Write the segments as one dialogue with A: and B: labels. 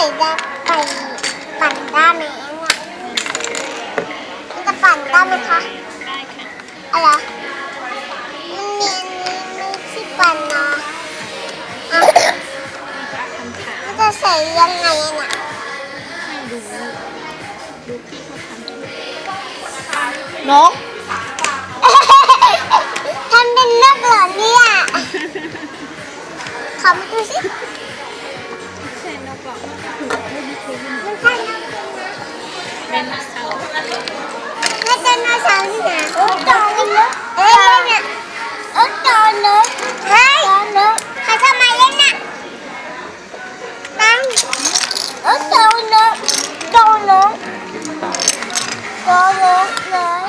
A: ใส่จะไปปั่นได้ไหมอะมันจะปั่น
B: ได้ไหมคะ
A: อะไรมันมีไม่ใช่ปั่นนะอะ
B: มั
A: นจะใส่ยังไงน่ะ
B: ไม่รู้ดูพี่เขาทำ
C: นก
A: ทำเป็นนกเหรอเนี่ยขอมาดูสิ จริงนะ
B: เป็นเสาร์
A: ไม่ใช่นกเสาร์นี่นะโอ้โตเลยเอ้ยเนี่ยโอ้โตเลยเฮ้ยโตเลยใครเข้ามาเล่นน่ะตั้งโอ้โตเลยโตเลยโตเลยเลย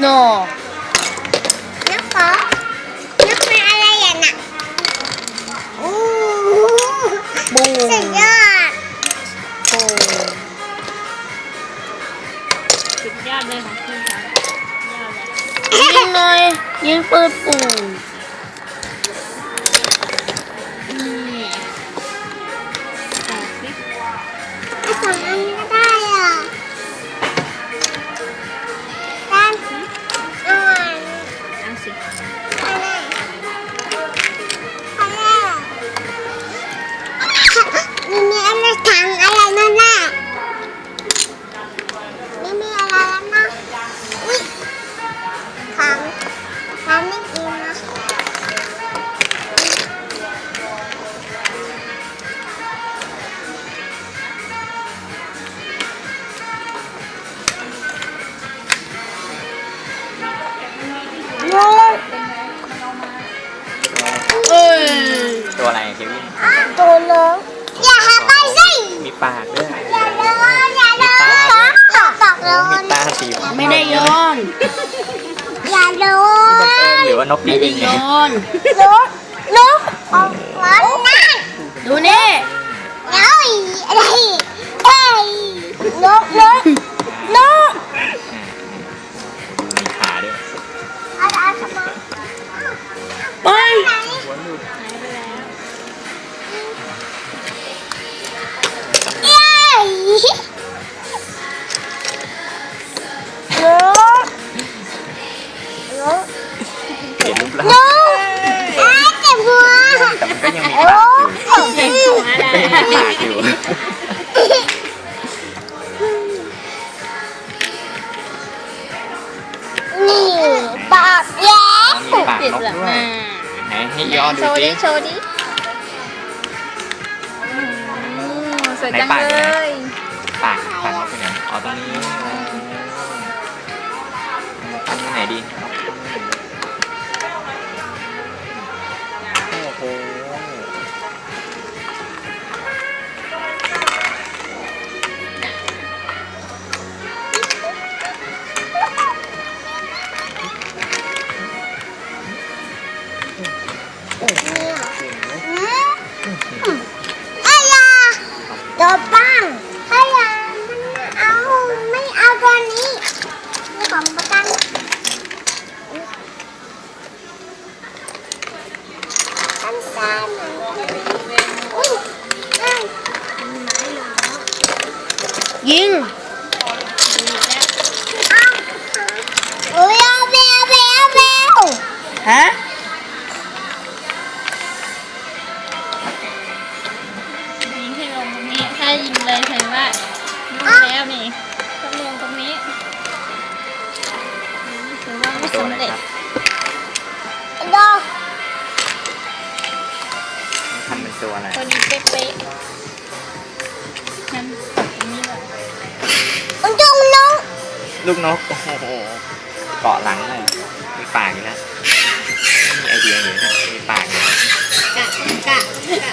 C: โอ
A: ย
B: ยิาสี
D: ฟ้า
C: ไม่ได้โยน
A: อย่าเดิ
D: บังเอิญ
A: น
D: หรือว่านก
C: ไม่
D: ปี
C: ได้
D: บิน
C: โย
D: ไง
C: น
A: ลุกลุกออกมาหน้า
C: ดูนี่
A: เอ้ยอะไรเอ้ยลุกลุกลุ เห็
D: นรูปร่าง
A: ลุกไอ้เจ็บหัว
D: แต่มันก็ยังมี
A: โอ้
D: ปากอยู่
A: ย
D: มันก็ยังมีปากอยู่
A: นี่ปากแย้
D: มีปาก
B: ติด
D: นก
B: หลัง
D: ด้วย
B: มา
D: ไหนให้ย้อนดู
B: โชว์
D: สิ
B: ดิโชว์ดิอืมสวยจัง
D: ไหนปาก
B: เล
D: อยู่ไหน
B: ย
D: ปากปากนกเป็นไงอ๋อตรงนี้
A: ยิ
C: ง
A: เอาอุ้ยเอาแมวแมวแมว
C: ฮะ
B: ยิงให้ลงตรงนี้ถ้ายิงเลยแสดงว่าดูแล้วนี่ต้องลงตรงนี้นี่ถือว่าไม่
D: ตัวอะไร
B: สำเร็จ
D: ครับ
A: ดอก
D: ทำเป็นตัวอะไร
B: พอดีเป๊ะ ลู
D: กนก โอ้โหเกาะหลังเลยมีปากอีกแล้วมีไอเดียอยู่นะมีปากอยู่
B: กะกะ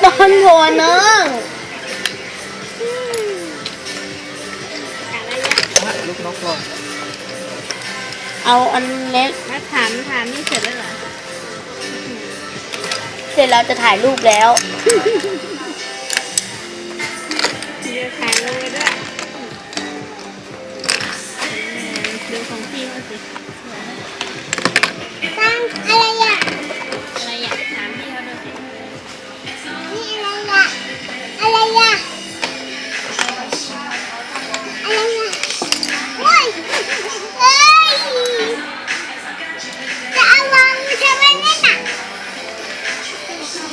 C: ตอนหัวน้อง
B: กะระยะ
D: ลูกนกก่อน
C: เอาอันเล็ก
B: แล้วถามถามนี่เสร็จแล้วเหรอ
C: เสร็จแล้วจะถ่ายรูปแล้ว
B: 三，อะ
A: ไร呀？
B: อะไร
A: 呀？三，你猜。这是什么？什么呀？哎！哎！这娃娃是干嘛的呀？这是谁？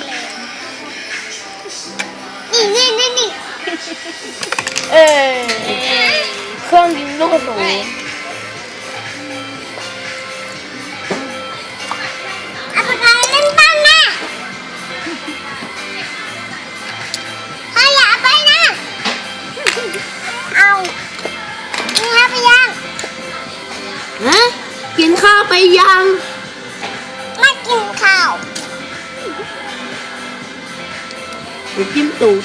A: 这这这这。哎！这个你懂不懂？
C: ฮะกินข้าวไปยัง
A: ไม่กินข้าว
C: หรืกินตูด